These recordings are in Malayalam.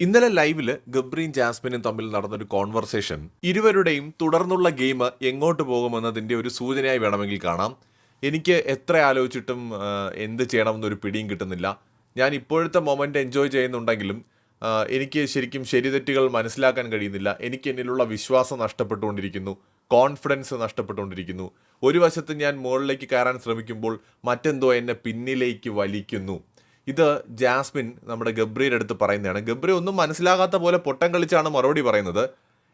ഇന്നലെ ലൈവിൽ ഗബ്രിയും ജാസ്മിനും തമ്മിൽ നടന്നൊരു കോൺവെർസേഷൻ ഇരുവരുടെയും തുടർന്നുള്ള ഗെയിം എങ്ങോട്ട് പോകുമെന്നതിന്റെ ഒരു സൂചനയായി വേണമെങ്കിൽ കാണാം. എനിക്ക് എത്ര ആലോചിച്ചിട്ടും എന്ത് ചെയ്യണമെന്നൊരു പിടിയും കിട്ടുന്നില്ല. ഞാൻ ഇപ്പോഴത്തെ മൊമെന്റ് എൻജോയ് ചെയ്യുന്നുണ്ടെങ്കിലും എനിക്ക് ശരിക്കും ശരിതെറ്റുകൾ മനസ്സിലാക്കാൻ കഴിയുന്നില്ല. എനിക്ക് എന്നിലുള്ള വിശ്വാസം നഷ്ടപ്പെട്ടുകൊണ്ടിരിക്കുന്നു. കോൺഫിഡൻസ് നഷ്ടപ്പെട്ടുകൊണ്ടിരിക്കുന്നു. ഒരു വശത്ത് ഞാൻ മുകളിലേക്ക് കയറാൻ ശ്രമിക്കുമ്പോൾ മറ്റെന്തോ എന്നെ പിന്നിലേക്ക് വലിക്കുന്നു. ഇത് ജാസ്മിൻ നമ്മുടെ ഗബ്രിയുടെ അടുത്ത് പറയുന്നതാണ്. ഗബ്രി ഒന്നും മനസ്സിലാകാത്ത പോലെ പൊട്ടം കളിച്ചാണ് മറുപടി പറയുന്നത്.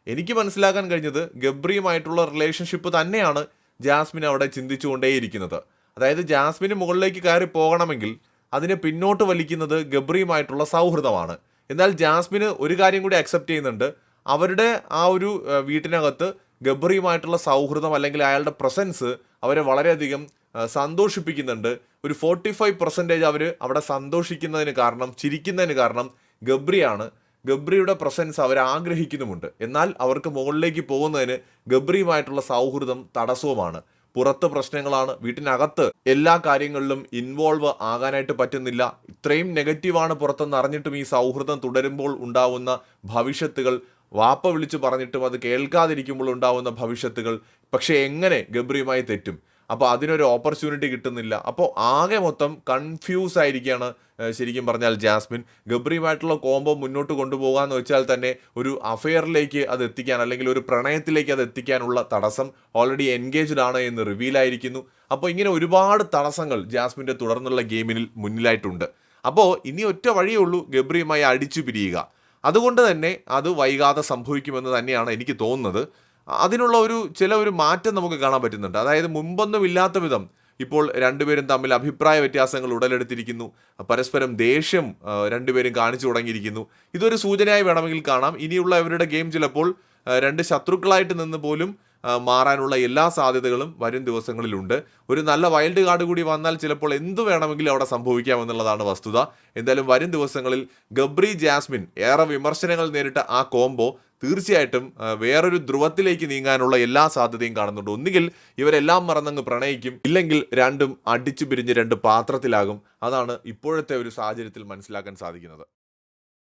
എനിക്ക് മനസ്സിലാക്കാൻ കഴിഞ്ഞത് ഗബ്രിയുമായിട്ടുള്ള റിലേഷൻഷിപ്പ് തന്നെയാണ് ജാസ്മിൻ അവിടെ ചിന്തിച്ചുകൊണ്ടേയിരിക്കുന്നത്. അതായത് ജാസ്മിന് മുകളിലേക്ക് കയറി പോകണമെങ്കിൽ അതിനെ പിന്നോട്ട് വലിക്കുന്നത് ഗബ്രിയുമായിട്ടുള്ള സൗഹൃദമാണ്. എന്നാൽ ജാസ്മിന് ഒരു കാര്യം കൂടി അക്സെപ്റ്റ് ചെയ്യുന്നുണ്ട്. അവരുടെ ആ ഒരു വീട്ടിനകത്ത് ഗബ്രിയുമായിട്ടുള്ള സൗഹൃദം അല്ലെങ്കിൽ അയാളുടെ പ്രസൻസ് അവരെ വളരെയധികം സന്തോഷിപ്പിക്കുന്നുണ്ട്. ഒരു ഫോർട്ടി ഫൈവ് പെർസെന്റേജ് അവർ അവിടെ സന്തോഷിക്കുന്നതിന് കാരണം ചിരിക്കുന്നതിന് കാരണം ഗബ്രിയാണ്. ഗബ്രിയുടെ പ്രസൻസ് അവർ ആഗ്രഹിക്കുന്നുമുണ്ട്. എന്നാൽ അവർക്ക് മുകളിലേക്ക് പോകുന്നതിന് ഗബ്രിയുമായിട്ടുള്ള സൗഹൃദം തടസ്സവുമാണ്. പുറത്ത് പ്രശ്നങ്ങളാണ്. വീട്ടിനകത്ത് എല്ലാ കാര്യങ്ങളിലും ഇൻവോൾവ് ആകാനായിട്ട് പറ്റുന്നില്ല. ഇത്രയും നെഗറ്റീവാണ് പുറത്തുനിന്ന് അറിഞ്ഞിട്ടും ഈ സൗഹൃദം തുടരുമ്പോൾ ഉണ്ടാവുന്ന ഭവിഷ്യത്തുകൾ. വാപ്പ വിളിച്ച് പറഞ്ഞിട്ടും അത് കേൾക്കാതിരിക്കുമ്പോൾ ഉണ്ടാവുന്ന ഭവിഷ്യത്തുകൾ. പക്ഷേ എങ്ങനെ ഗബ്രിയുമായി തെറ്റും? അപ്പോൾ അതിനൊരു ഓപ്പർച്യൂണിറ്റി കിട്ടുന്നില്ല. അപ്പോൾ ആകെ മൊത്തം കൺഫ്യൂസ് ആയിരിക്കുകയാണ് ശരിക്കും പറഞ്ഞാൽ ജാസ്മിൻ. ഗബ്രിയുമായിട്ടുള്ള കോംബോ മുന്നോട്ട് കൊണ്ടുപോകാന്ന് വെച്ചാൽ തന്നെ ഒരു അഫെയറിലേക്ക് അത് എത്തിക്കാൻ അല്ലെങ്കിൽ ഒരു പ്രണയത്തിലേക്ക് അത് എത്തിക്കാനുള്ള തടസ്സം ഓൾറെഡി എൻഗേജ്ഡ് ആണ് എന്ന് റിവീൽ ആയിരിക്കുന്നു. അപ്പോൾ ഇങ്ങനെ ഒരുപാട് തടസ്സങ്ങൾ ജാസ്മിന്റെ തുടർന്നുള്ള ഗെയിമിനിൽ മുന്നിലായിട്ടുണ്ട്. അപ്പോൾ ഇനി ഒറ്റ വഴിയേ ഉള്ളൂ ഗബ്രിയുമായി അടിച്ചു പിരിയുക. അതുകൊണ്ട് തന്നെ അത് വൈകാതെ സംഭവിക്കുമെന്ന് തന്നെയാണ് എനിക്ക് തോന്നുന്നത്. അതിനുള്ള ഒരു ചില ഒരു മാറ്റം നമുക്ക് കാണാൻ പറ്റുന്നുണ്ട്. അതായത് മുമ്പൊന്നും ഇല്ലാത്ത വിധം ഇപ്പോൾ രണ്ടുപേരും തമ്മിൽ അഭിപ്രായ വ്യത്യാസങ്ങൾ ഉടലെടുത്തിരിക്കുന്നു. പരസ്പരം ദേഷ്യം രണ്ടുപേരും കാണിച്ചു തുടങ്ങിയിരിക്കുന്നു. ഇതൊരു സൂചനയായി വേണമെങ്കിൽ കാണാം. ഇനിയുള്ള ഇവരുടെ ഗെയിം ചിലപ്പോൾ രണ്ട് ശത്രുക്കളായിട്ട് നിന്ന് പോലും മാറാനുള്ള എല്ലാ സാധ്യതകളും വരും ദിവസങ്ങളിലുണ്ട്. ഒരു നല്ല വൈൽഡ് കാർഡ് കൂടി വന്നാൽ ചിലപ്പോൾ എന്ത് വേണമെങ്കിലും അവിടെ സംഭവിക്കാമെന്നുള്ളതാണ് വസ്തുത. എന്തായാലും വരും ദിവസങ്ങളിൽ ഗബ്രി ജാസ്മിൻ ഏറെ വിമർശനങ്ങൾ നേരിട്ട ആ കോംബോ തീർച്ചയായിട്ടും വേറൊരു ധ്രുവത്തിലേക്ക് നീങ്ങാനുള്ള എല്ലാ സാധ്യതയും കാണുന്നുണ്ട്. ഒന്നുകിൽ ഇവരെല്ലാം മറന്നങ്ങ് പ്രണയിക്കും ഇല്ലെങ്കിൽ രണ്ടും അടിച്ചു പിരിഞ്ഞ് രണ്ട് പാത്രത്തിലാകും. അതാണ് ഇപ്പോഴത്തെ ഒരു സാഹചര്യത്തിൽ മനസ്സിലാക്കാൻ സാധിക്കുന്നത്.